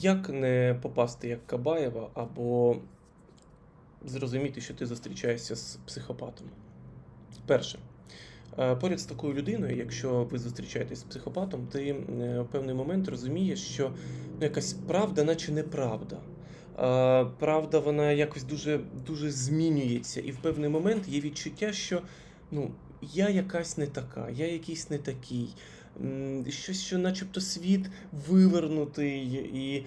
Як не попасти як Кабаєва, або зрозуміти, що ти зустрічаєшся з психопатом? Перше. Е, Поряд з такою людиною, якщо ви зустрічаєтесь з психопатом, ти е, в певний момент розумієш, що ну, якась правда, наче неправда. Е, Правда, вона якось дуже, дуже змінюється, і в певний момент є відчуття, що ну, я якась не така, я якийсь не такий. Щось, що начебто світ вивернутий, і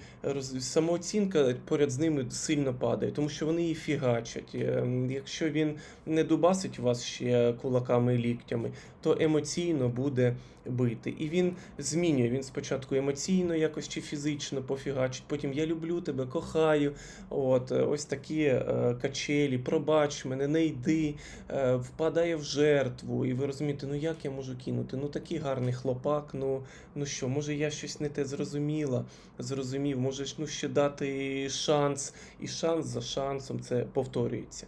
самооцінка поряд з ними сильно падає, тому що вони її фігачать. Ем, Якщо він не дубасить вас ще кулаками і ліктями, то емоційно буде бити. І він змінює. Він спочатку емоційно якось чи фізично пофігачить, потім я люблю тебе, кохаю. От е, ось такі е, качелі, пробач мене, не йди, е, впадає в жертву. І ви розумієте, ну як я можу кинути? Ну такий гарний хлопак. Ну, ну що, може я щось не те зрозуміла, зрозумів, можеш ну ще дати шанс, і шанс за шансом це повторюється.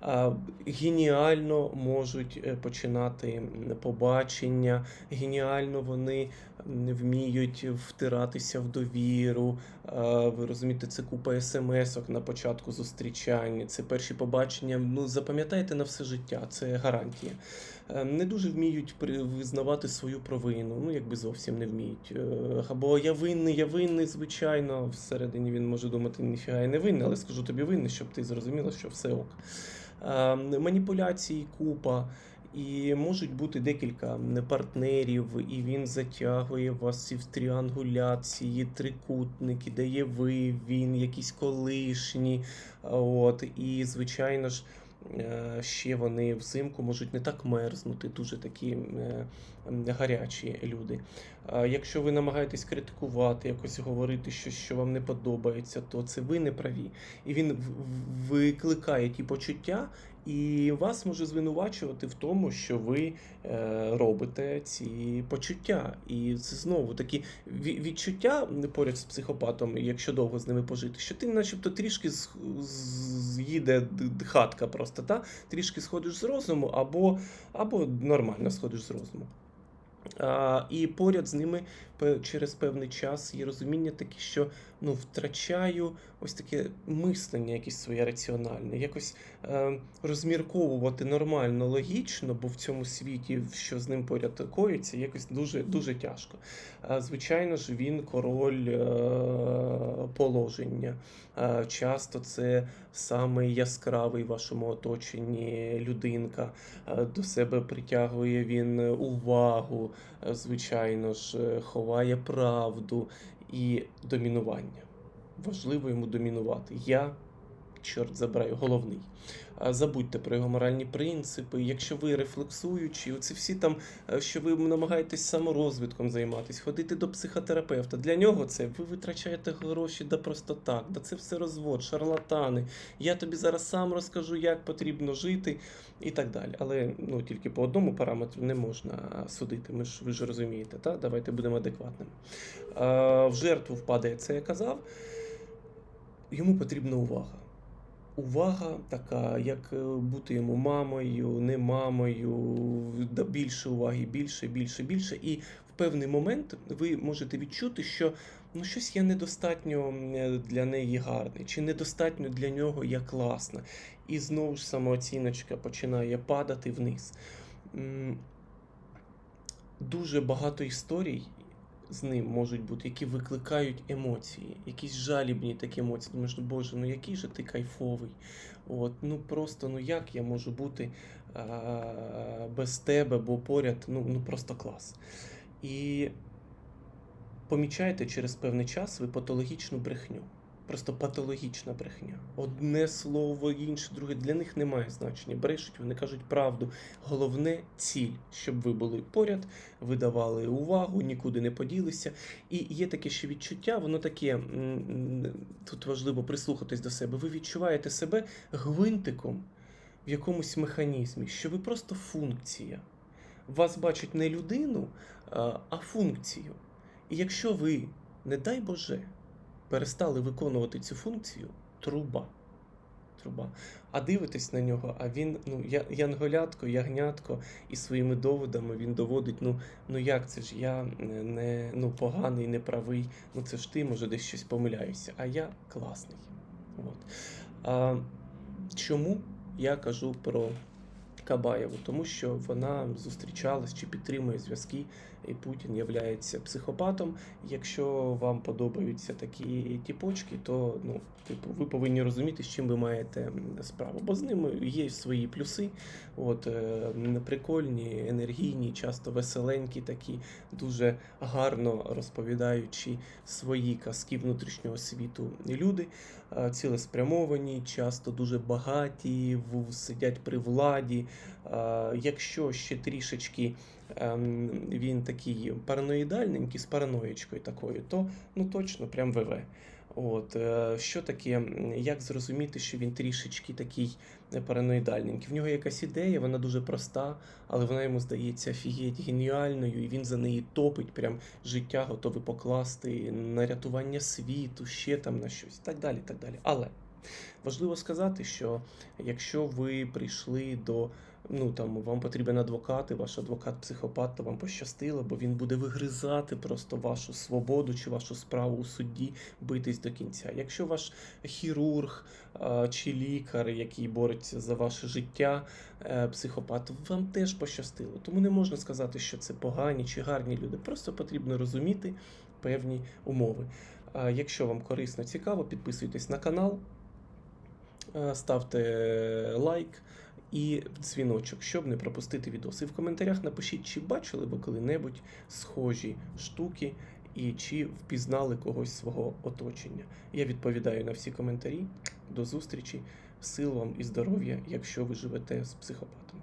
А, Геніально можуть е, починати побачення, геніально вони вміють втиратися в довіру. А, Ви розумієте, це купа смс-ок на початку зустрічання, це перші побачення. Ну, запам'ятайте на все життя, це гарантія. Е, Не дуже вміють визнавати свою провину, ну якби зовсім не вміють. Е, Або я винний, я винний, звичайно. Всередині він може думати, ніфіга я не винний, але скажу тобі винний, щоб ти зрозуміла, що все ок. Е, Маніпуляцій купа. І можуть бути декілька партнерів, і він затягує вас і в тріангуляції, трикутники, дає ви, він, якісь колишні. От, і, звичайно ж, ще вони взимку можуть не так мерзнути, дуже такі е, гарячі люди. Якщо ви намагаєтесь критикувати, якось говорити щось, що вам не подобається, то це ви не праві. І він викликає ті почуття, і вас може звинувачувати в тому, що ви е, робите ці почуття. І це знову такі відчуття поряд з психопатом, якщо довго з ними пожити, що ти, начебто, трішки з'їде хатка просто, та? трішки сходиш з розуму, або, або нормально сходиш з розуму. І поряд з ними через певний час є розуміння таке, що ну, втрачаю ось таке мислення, якесь своє раціональне, якось е, розмірковувати нормально, логічно, бо в цьому світі, що з ним поряд коїться, якось дуже, дуже тяжко. Звичайно ж, він король е, положення. Е, часто це самий яскравий в вашому оточенні людинка. Е, До себе притягує він увагу, звичайно ж, е, ховає правду і домінування. Важливо йому домінувати. Я, чорт забираю, головний. Забудьте про його моральні принципи. Якщо ви рефлексуючі, оці всі там, е, що ви намагаєтесь саморозвитком займатися, ходити до психотерапевта. Для нього це ви витрачаєте гроші да просто так, да це все розвод, шарлатани. Я тобі зараз сам розкажу, як потрібно жити і так далі. Але ну тільки по одному параметру не можна судити. Ми ж ви ж розумієте, та давайте будемо адекватними. В жертву впадає це, я казав. Йому потрібна увага. Увага така, як е, бути йому мамою, не мамою, більше уваги, більше, більше, більше. І в певний момент ви можете відчути, що ну щось я недостатньо для неї гарний, чи недостатньо для нього я класна. І знову ж самооціночка починає падати вниз. Дуже багато історій з ним можуть бути, які викликають емоції, якісь жалібні такі емоції. Думаєш, ну боже, ну який же ти кайфовий. От, ну просто ну як я можу бути а, без тебе, бо поряд ну, ну просто клас. І помічаєте через певний час ви патологічну брехню. Просто патологічна брехня. Одне слово, інше, друге для них немає значення. Брешуть, вони кажуть правду. Головне ціль, щоб ви були поряд, ви давали увагу, нікуди не поділися. І є таке ще відчуття, воно таке тут важливо прислухатись до себе. Ви відчуваєте себе гвинтиком в якомусь механізмі, що ви просто функція. Вас бачать не людину, а функцію. І якщо ви, не дай Боже, перестали виконувати цю функцію, труба. труба. А дивитесь на нього, а він, ну, я, янголятко, ягнятко, і своїми доводами він доводить, ну, ну як це ж я не ну, поганий, не правий, ну це ж ти, може, десь щось помиляюся, а я класний. От. А, чому я кажу про Кабаєву? Тому що вона зустрічалась чи підтримує зв'язки, і Путін є психопатом. Якщо вам подобаються такі тіпочки, то ну, типу, ви повинні розуміти, з чим ви маєте справу. Бо з ними є свої плюси. От, е, прикольні, енергійні, часто веселенькі, такі, дуже гарно розповідаючи свої казки внутрішнього світу люди, е, цілеспрямовані, часто дуже багаті, в- сидять при владі. Е, Якщо ще трішечки ем, він такий параноїдальненький, з параноєчкою такою, то ну точно прям ВВ. От, е, що таке, як зрозуміти, що він трішечки такий параноїдальненький? В нього якась ідея, вона дуже проста, але вона йому здається офігеть геніальною, і він за неї топить, прям життя готовий покласти на рятування світу, ще там на щось, так далі, так далі. Але важливо сказати, що якщо ви прийшли до ну там вам потрібен адвокат, і ваш адвокат психопат, то вам пощастило, бо він буде вигризати просто вашу свободу чи вашу справу у суді, битись до кінця. Якщо ваш хірург а, чи лікар, який бореться за ваше життя, е, психопат, вам теж пощастило. Тому не можна сказати, що це погані чи гарні люди. Просто потрібно розуміти певні умови. А Якщо вам корисно цікаво, підписуйтесь на канал, ставте лайк і дзвіночок, щоб не пропустити відоси. В коментарях напишіть, чи бачили ви коли-небудь схожі штуки і чи впізнали когось свого оточення. Я відповідаю на всі коментарі. До зустрічі, сил вам і здоров'я, якщо ви живете з психопатом.